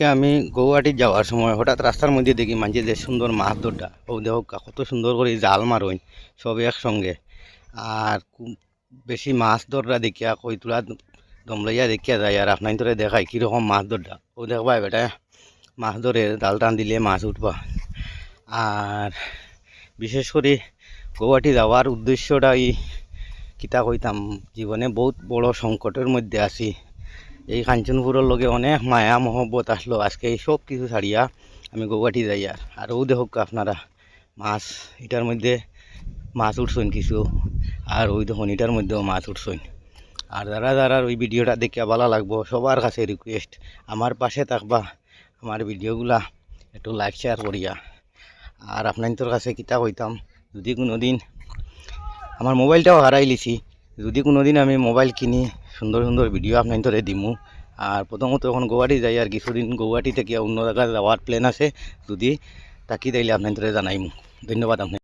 আজকে আমি গৌহাটি যাওয়ার সময় হঠাৎ রাস্তার মধ্যে দেখি মাঝে যে সুন্দর মাছ দরটা ও দেখো কা- কত সুন্দর করে জাল মারইন সব একসঙ্গে। আর বেশি মাছ দররা দেখিয়া কই তোরা দমলাইয়া দেখিয়া যায়। আর আপনার তোরে দেখাই কীরকম মাছ দরটা ও দেখবা বেটা, মাছ ধরে জাল টান দিলে মাছ উঠবা। আর বিশেষ করে গৌহাটি যাওয়ার উদ্দেশ্যটা এই কিতা কইতাম জীবনে বহুত বড় সংকটের মধ্যে আছি। এই কাঞ্চনপুরের লগে অনেক মায়া মহব্বত আসলো। আজকে এই সব কিছু ছাড়িয়া আমি গৌহাটি যাই আর। আর ও দেখুক আপনারা, মাছ এটার মধ্যে মাছ উঠছেন কিছু, আর ওই দেখুন এটার মধ্যেও মাছ উঠছেন। আর যারা যারা ওই ভিডিওটা দেখিয়া ভালো লাগবো, সবার কাছে রিকোয়েস্ট আমার পাশে থাকবা, আমার ভিডিওগুলা একটু লাইক শেয়ার করিয়া। আর আপনার কাছে কিতা কইতাম যদি কোনো দিন আমার মোবাইলটাও হারাই লিছি যদি কোনো দিন আমি মোবাইল কিনি, সুন্দর সুন্দর ভিডিও আপনার ধরে দিমু। আর প্রথমত এখন গৌহাটি যাই, আর কিছুদিন গৌহাটি থেকে অন্য জায়গায় যাওয়ার প্ল্যান আছে। যদি তাকি তাইলে আপনার ধরে জানাইমু। ধন্যবাদ আপনার